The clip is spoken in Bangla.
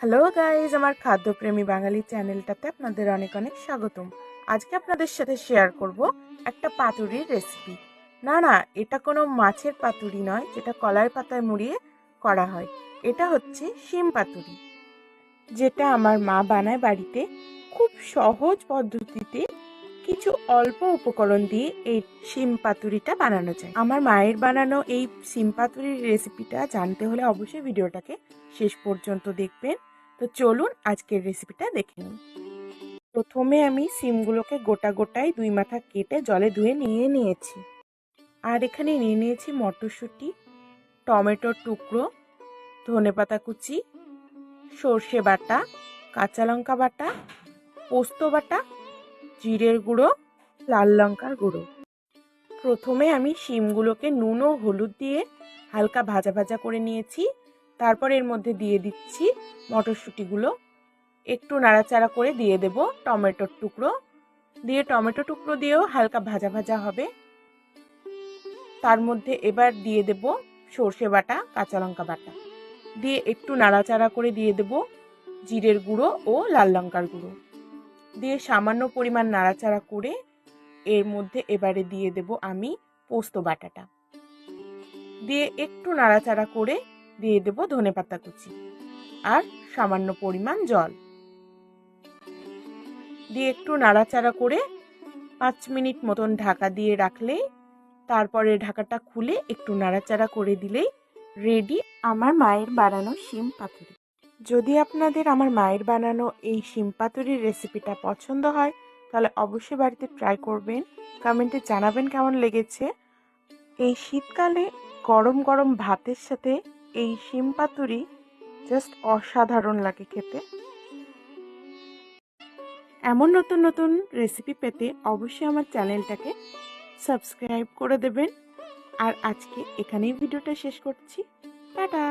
হ্যালো গাইজ আমার খাদ্যপ্রেমী বাঙালি চ্যানেলটাতে আপনাদের অনেক অনেক স্বাগতম। আজকে আপনাদের সাথে শেয়ার করব একটা পাতুরির রেসিপি না না, এটা কোনো মাছের পাতুরি নয়, যেটা কলার পাতায় মুড়িয়ে করা হয়। এটা হচ্ছে শিম পাতুরি, যেটা আমার মা বানায় বাড়িতে। খুব সহজ পদ্ধতিতে কিছু অল্প উপকরণ দিয়ে এই শিম পাতুরিটা বানানো যায়। আমার মায়ের বানানো এই শিম পাতুরির রেসিপিটা জানতে হলে অবশ্যই ভিডিওটাকে শেষ পর্যন্ত দেখবেন। তো চলুন আজকের রেসিপিটা দেখে নিন প্রথমে আমি সিমগুলোকে গোটা গোটাই দুই মাথা কেটে জলে ধুয়ে নিয়ে নিয়েছি। আর এখানে নিয়ে নিয়েছি মটরশুঁটি, টমেটোর টুকরো ধনেপাতা কুচি, সর্ষে বাটা, কাঁচা লঙ্কা বাটা, পোস্ত বাটা, জিরের গুঁড়ো, লাল লঙ্কার গুঁড়ো। প্রথমে আমি শিমগুলোকে নুন ও হলুদ দিয়ে হালকা ভাজা ভাজা করে নিয়েছি। তারপর এর মধ্যে দিয়ে দিচ্ছি মটরশুঁটিগুলো। একটু নাড়াচাড়া করে দিয়ে দেব টমেটোর টুকরো। দিয়ে টমেটো টুকরো দিয়েও হালকা ভাজা ভাজা হবে। তার মধ্যে এবার দিয়ে দেব সর্ষে বাটা, কাঁচা লঙ্কা বাটা। দিয়ে একটু নাড়াচাড়া করে দিয়ে দেব জিরের গুঁড়ো ও লাল লঙ্কার গুঁড়ো। দিয়ে সামান্য পরিমাণ নাড়াচাড়া করে এর মধ্যে এবারে দিয়ে দেব আমি পোস্ত বাটাটা। দিয়ে একটু নাড়াচাড়া করে দিয়ে দেব ধনে পাতা কুচি আর সামান্য পরিমাণ জল। দিয়ে একটু নাড়াচাড়া করে পাঁচ মিনিট মতন ঢাকা দিয়ে রাখলেই তারপরে ঢাকাটা খুলে একটু নাড়াচাড়া করে দিলেই রেডি আমার মায়ের বানানো শিম পাতুরি। যদি আপনাদের আমার মায়ের বানানো এই শিম পাতুরির রেসিপিটা পছন্দ হয়, তাহলে অবশ্যই বাড়িতে ট্রাই করবেন। কমেন্টে জানাবেন কেমন লেগেছে। এই শীতকালে গরম গরম ভাতের সাথে এই শিম পাতুরি জাস্ট অসাধারণ লাগে খেতে। এমন নতুন নতুন রেসিপি পেতে অবশ্যই আমার চ্যানেলটাকে সাবস্ক্রাইব করে দেবেন। আর আজকে এখানেই ভিডিওটা শেষ করছি। টাটা!